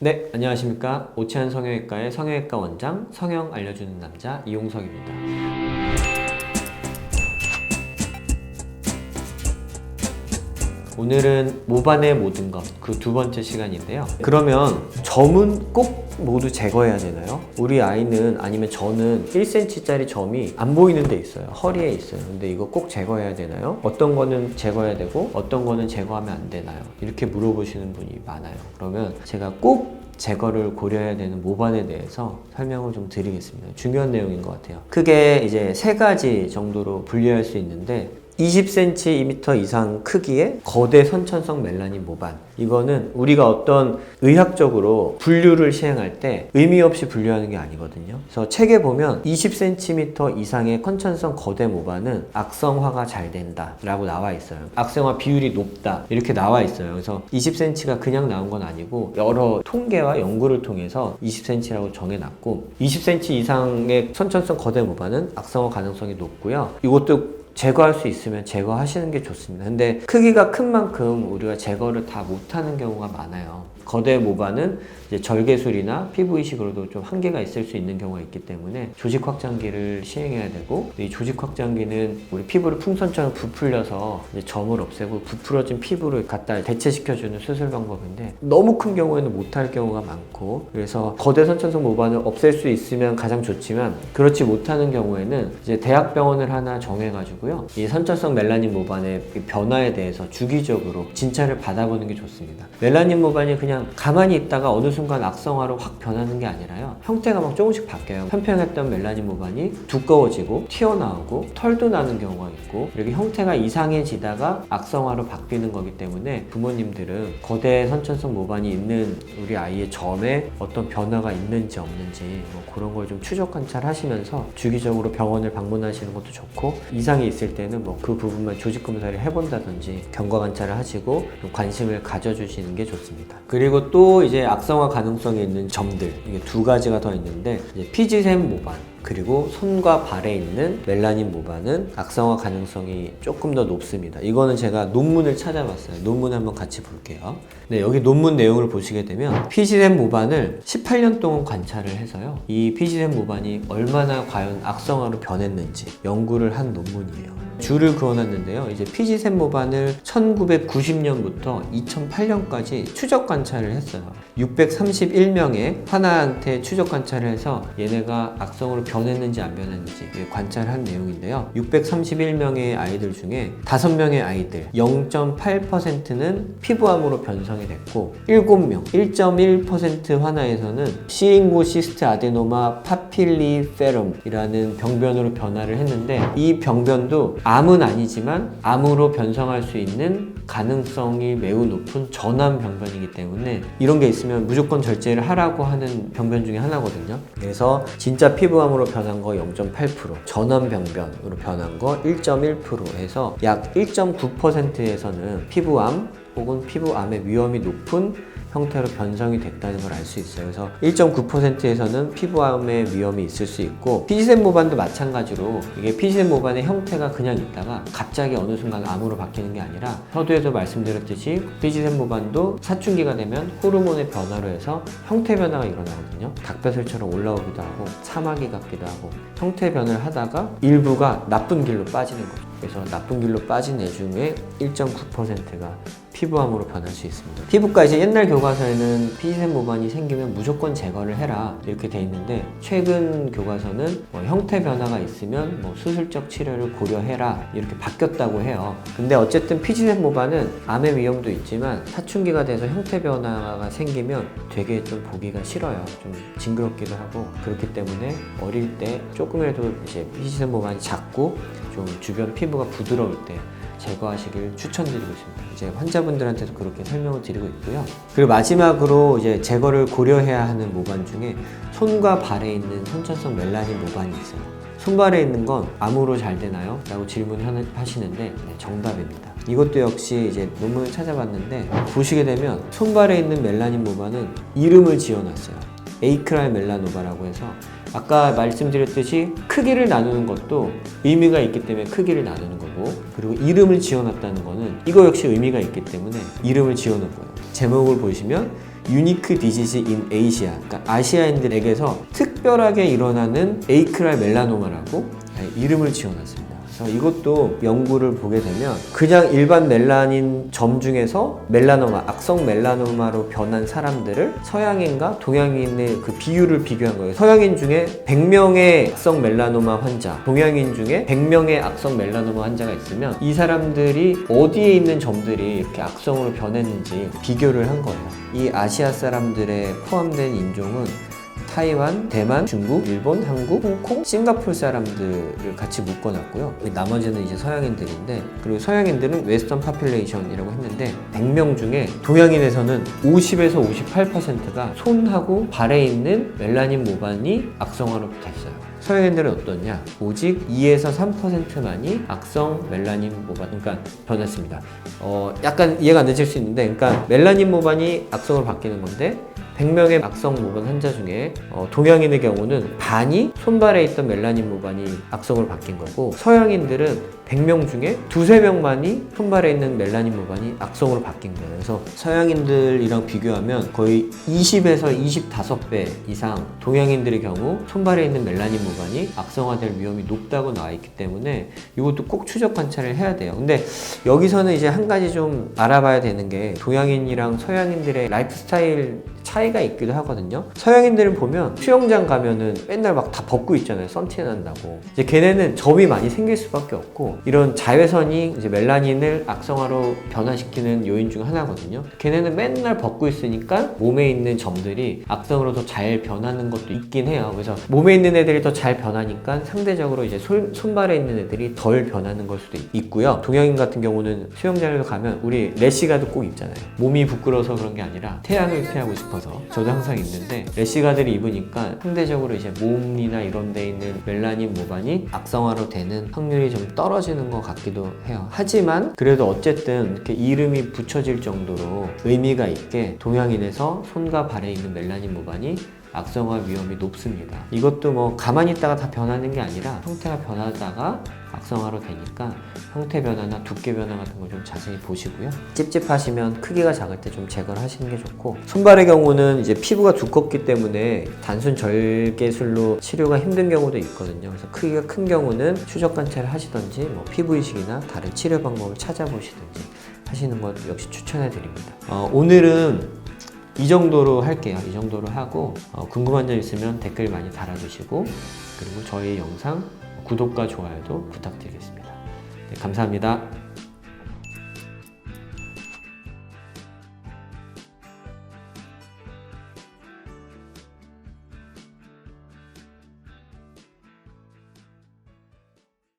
네, 안녕하십니까. 오치안 성형외과의 성형외과 원장, 성형 알려주는 남자 이용석입니다. 오늘은 모반의 모든 것, 그 두 번째 시간인데요. 그러면 점은 꼭 모두 제거해야 되나요? 우리 아이는 아니면 저는 1cm짜리 점이 안 보이는 데 있어요. 허리에 있어요. 근데 이거 꼭 제거해야 되나요? 어떤 거는 제거해야 되고 어떤 거는 제거하면 안 되나요? 이렇게 물어보시는 분이 많아요. 그러면 제가 꼭 제거를 고려해야 되는 모반에 대해서 설명을 좀 드리겠습니다. 중요한 내용인 것 같아요. 크게 이제 세 가지 정도로 분류할 수 있는데 20cm 이상 크기의 거대 선천성 멜라닌 모반. 이거는 우리가 어떤 의학적으로 분류를 시행할 때 의미 없이 분류하는 게 아니거든요. 그래서 책에 보면 20cm 이상의 컨천성 거대 모반은 악성화가 잘 된다 라고 나와 있어요. 악성화 비율이 높다 이렇게 나와 있어요. 그래서 20cm가 그냥 나온 건 아니고 여러 통계와 연구를 통해서 20cm라고 정해놨고 20cm 이상의 선천성 거대 모반은 악성화 가능성이 높고요. 이것도 제거할 수 있으면 제거하시는 게 좋습니다. 근데 크기가 큰 만큼 우리가 제거를 다 못하는 경우가 많아요. 거대 모반은 이제 절개술이나 피부 이식으로도 좀 한계가 있을 수 있는 경우가 있기 때문에 조직 확장기를 시행해야 되고 이 조직 확장기는 우리 피부를 풍선처럼 부풀려서 점을 없애고 부풀어진 피부를 갖다 대체시켜주는 수술 방법인데 너무 큰 경우에는 못할 경우가 많고 그래서 거대 선천성 모반을 없앨 수 있으면 가장 좋지만 그렇지 못하는 경우에는 이제 대학병원을 하나 정해가지고요 이 선천성 멜라닌 모반의 이 변화에 대해서 주기적으로 진찰을 받아보는 게 좋습니다. 멜라닌 모반이 그냥 가만히 있다가 어느 순간 악성화로 확 변하는 게 아니라요 형태가 막 조금씩 바뀌어요. 편평했던 멜라닌 모반이 두꺼워지고 튀어나오고 털도 나는 경우가 있고 이렇게 형태가 이상해지다가 악성화로 바뀌는 거기 때문에 부모님들은 거대 선천성 모반이 있는 우리 아이의 점에 어떤 변화가 있는지 없는지 뭐 그런 걸 좀 추적 관찰하시면서 주기적으로 병원을 방문하시는 것도 좋고 이상이 있을 때는 뭐 그 부분만 조직 검사를 해본다든지 경과 관찰을 하시고 좀 관심을 가져주시는 게 좋습니다. 그리고 또 이제 악성화 가능성이 있는 점들 이게 두 가지가 더 있는데 피지샘 모반 그리고 손과 발에 있는 멜라닌 모반은 악성화 가능성이 조금 더 높습니다. 이거는 제가 논문을 찾아봤어요. 논문 한번 같이 볼게요. 네, 여기 논문 내용을 보시게 되면 피지샘 모반을 18년 동안 관찰을 해서요. 이 피지샘 모반이 얼마나 과연 악성화로 변했는지 연구를 한 논문이에요. 줄을 그어놨는데요. 이제 피지샘 모반을 1990년부터 2008년까지 추적 관찰을 했어요. 631명의 하나한테 추적 관찰을 해서 얘네가 악성으로 변 했는지 안 변했는지 관찰한 내용인데요. 631명의 아이들 중에 5명의 아이들 0.8%는 피부암으로 변성이 됐고 7명 1.1% 하나에서는 시인고 시스트 아데노마 파필리페럼이라는 병변으로 변화를 했는데 이 병변도 암은 아니지만 암으로 변성할 수 있는 가능성이 매우 높은 전암 병변이기 때문에 이런 게 있으면 무조건 절제를 하라고 하는 병변 중에 하나거든요. 그래서 진짜 피부암으로 변한 거 0.8%, 전암 병변으로 변한 거 1.1% 해서 약 1.9%에서는 피부암 혹은 피부암의 위험이 높은 형태로 변성이 됐다는 걸 알 수 있어요. 그래서 1.9%에서는 피부암의 위험이 있을 수 있고 피지샘 모반도 마찬가지로 이게 피지샘 모반의 형태가 그냥 있다가 갑자기 어느 순간 암으로 바뀌는 게 아니라 서두에도 말씀드렸듯이 피지샘 모반도 사춘기가 되면 호르몬의 변화로 해서 형태 변화가 일어나거든요. 닭뼈슬처럼 올라오기도 하고 사마귀 같기도 하고 형태 변화를 하다가 일부가 나쁜 길로 빠지는 거죠. 그래서 나쁜 길로 빠진 애 중에 1.9%가 피부암으로 변할 수 있습니다. 피부과 이제 옛날 교과서에는 피지샘 모반이 생기면 무조건 제거를 해라 이렇게 돼 있는데 최근 교과서는 뭐 형태 변화가 있으면 뭐 수술적 치료를 고려해라 이렇게 바뀌었다고 해요. 근데 어쨌든 피지샘 모반은 암의 위험도 있지만 사춘기가 돼서 형태 변화가 생기면 되게 좀 보기가 싫어요. 좀 징그럽기도 하고 그렇기 때문에 어릴 때 조금이라도 이제 피지샘 모반이 작고 좀 주변 피부 가 부드러울 때 제거하시길 추천드리고 있습니다. 이제 환자분들한테도 그렇게 설명을 드리고 있고요. 그리고 마지막으로 이제 제거를 고려해야 하는 모반 중에 손과 발에 있는 선천성 멜라닌 모반이 있어요. 손발에 있는 건 암으로 잘 되나요? 라고 질문하시는데 네, 정답입니다. 이것도 역시 이제 논문을 찾아봤는데 보시게 되면 손발에 있는 멜라닌 모반은 이름을 지어놨어요. 에이크랄 멜라노바라고 해서 아까 말씀드렸듯이 크기를 나누는 것도 의미가 있기 때문에 크기를 나누는 거고 그리고 이름을 지어놨다는 거는 이거 역시 의미가 있기 때문에 이름을 지어놓은 거예요. 제목을 보시면 유니크 디시즈 인 에이시아. 그러니까 아시아인들에게서 특별하게 일어나는 에이크랄 멜라노마라고 네, 이름을 지어놨습니다. 그래서 이것도 연구를 보게 되면 그냥 일반 멜라닌 점 중에서 멜라노마, 악성 멜라노마로 변한 사람들을 서양인과 동양인의 그 비율을 비교한 거예요. 서양인 중에 100명의 악성 멜라노마 환자, 동양인 중에 100명의 악성 멜라노마 환자가 있으면 이 사람들이 어디에 있는 점들이 이렇게 악성으로 변했는지 비교를 한 거예요. 이 아시아 사람들에 포함된 인종은 타이완, 대만, 중국, 일본, 한국, 홍콩, 싱가포르 사람들을 같이 묶어놨고요. 나머지는 이제 서양인들인데 그리고 서양인들은 웨스턴 파퓰레이션이라고 했는데 100명 중에 동양인에서는 50에서 58%가 손하고 발에 있는 멜라닌 모반이 악성화로 됐어요. 서양인들은 어떻냐? 오직 2에서 3%만이 악성 멜라닌 모반, 그러니까 변했습니다. 어, 약간 이해가 안 되실 수 있는데, 그러니까 멜라닌 모반이 악성으로 바뀌는 건데, 100명의 악성 모반 환자 중에 어, 동양인의 경우는 반이 손발에 있던 멜라닌 모반이 악성으로 바뀐 거고 서양인들은 100명 중에 두세 명만이 손발에 있는 멜라닌 모반이 악성으로 바뀐 거예요. 그래서 서양인들이랑 비교하면 거의 20에서 25배 이상 동양인들의 경우 손발에 있는 멜라닌 모반이 악성화될 위험이 높다고 나와 있기 때문에 이것도 꼭 추적 관찰을 해야 돼요. 근데 여기서는 이제 한 가지 좀 알아봐야 되는 게 동양인이랑 서양인들의 라이프 스타일 차이가 있기도 하거든요. 서양인들은 보면 수영장 가면은 맨날 막 다 벗고 있잖아요. 선탠 한다고. 이제 걔네는 점이 많이 생길 수밖에 없고 이런 자외선이 이제 멜라닌을 악성화로 변화시키는 요인 중 하나거든요. 걔네는 맨날 벗고 있으니까 몸에 있는 점들이 악성으로 더 잘 변하는 것도 있긴 해요. 그래서 몸에 있는 애들이 더 잘 변하니까 상대적으로 이제 손, 손발에 있는 애들이 덜 변하는 걸 수도 있- 있고요. 동양인 같은 경우는 수영장을 가면 우리 래시가드 꼭 입잖아요. 몸이 부끄러워서 그런 게 아니라 태양을 피하고 싶어 서 저도 항상 입는데 래시가드를 입으니까 상대적으로 이제 몸이나 이런 데 있는 멜라닌 모반이 악성화로 되는 확률이 좀 떨어지는 것 같기도 해요. 하지만 그래도 어쨌든 이렇게 이름이 붙여질 정도로 의미가 있게 동양인에서 손과 발에 있는 멜라닌 모반이 악성화 위험이 높습니다. 이것도 뭐 가만히 있다가 다 변하는 게 아니라 형태가 변하다가 악성화로 되니까 형태 변화나 두께 변화 같은 걸 좀 자세히 보시고요. 찝찝하시면 크기가 작을 때 좀 제거를 하시는 게 좋고 손발의 경우는 이제 피부가 두껍기 때문에 단순 절개술로 치료가 힘든 경우도 있거든요. 그래서 크기가 큰 경우는 추적 관찰을 하시던지 뭐 피부 이식이나 다른 치료 방법을 찾아보시든지 하시는 것 역시 추천해 드립니다. 어, 오늘은 이 정도로 할게요. 이 정도로 하고 어, 궁금한 점 있으면 댓글 많이 달아주시고 그리고 저희 영상 구독과 좋아요도 부탁드리겠습니다. 네, 감사합니다.